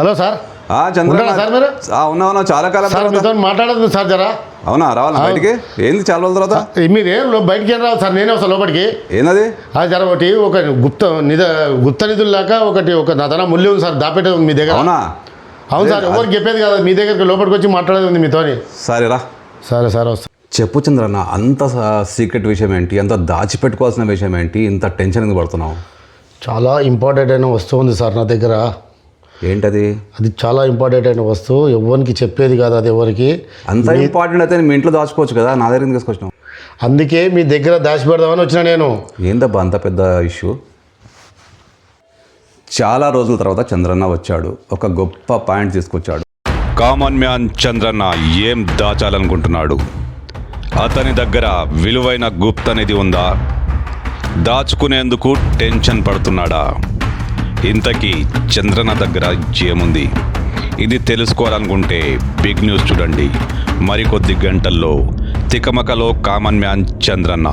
Hello sir. ఉన్నారా sir మీరు? ఉన్నా చాలా కాలం సార్ మీతో మాట్లాడదు సార్ జరా. అవునా? రావాలా బయటికి? ఏంది చాలా రోజుల తర్వాత? మీరేం బయటికి ఏం రావు సార్? నేనే వస్తాను లోపలికి. ఏందది? ఆ జర ఒకటి ఒక గుప్త నిధ గుప్త నిధులు లాగా ఒకటి ఒక నా తన ముల్లి ఉంది సార్ దాపెట్టేది ఉంది మీ దగ్గర. అవునా? అవును సార్ ఎవరికి చెప్పేది కదా మీ దగ్గరికి లోపలికి వచ్చి మాట్లాడేది ఉంది మీతోని. సరే రా. సరే సార్ వస్తా. చెప్పు చంద్రన్న అంత సీక్రెట్ విషయం ఏంటి? అంత దాచిపెట్టుకోవాల్సిన విషయం ఏంటి? ఇంత టెన్షన్ ఎందుకు పడుతున్నావు? చాలా ఇంపార్టెంట్ అయిన వస్తువు ఉంది సార్ నా దగ్గర. ఏంటది? అది చాలా ఇంపార్టెంట్ అయిన వస్తువు. ఎవరికి చెప్పేది కాదు అది ఎవరికి. అంత ఇంపార్టెంట్ అయితే మీ ఇంట్లో దాచుకోవచ్చు కదా? నా దగ్గర ఎందుకు తీసుకొచ్చినావు? అందుకే మీ దగ్గర దాచి పెడదామని వచ్చిన నేను. ఏందబ్బా అంత పెద్ద ఇష్యూ? చాలా రోజుల తర్వాత చంద్రన్న వచ్చాడు. ఒక గొప్ప పాయింట్ తీసుకొచ్చాడు. కామన్ మ్యాన్ చంద్రన్న ఏం దాచాలనుకుంటున్నాడు? అతని దగ్గర విలువైన గుప్త నిధి ఉందా? దాచుకునేందుకు టెన్షన్ పడుతున్నాడా? ఇంతకీ చంద్రన్న దగ్గర జేముంది ఇది తెలుసుకోవాలనుకుంటే బిగ్ న్యూస్ చూడండి. మరికొద్ది గంటల్లో తికమకలో కామన్ మ్యాన్ చంద్రన్న.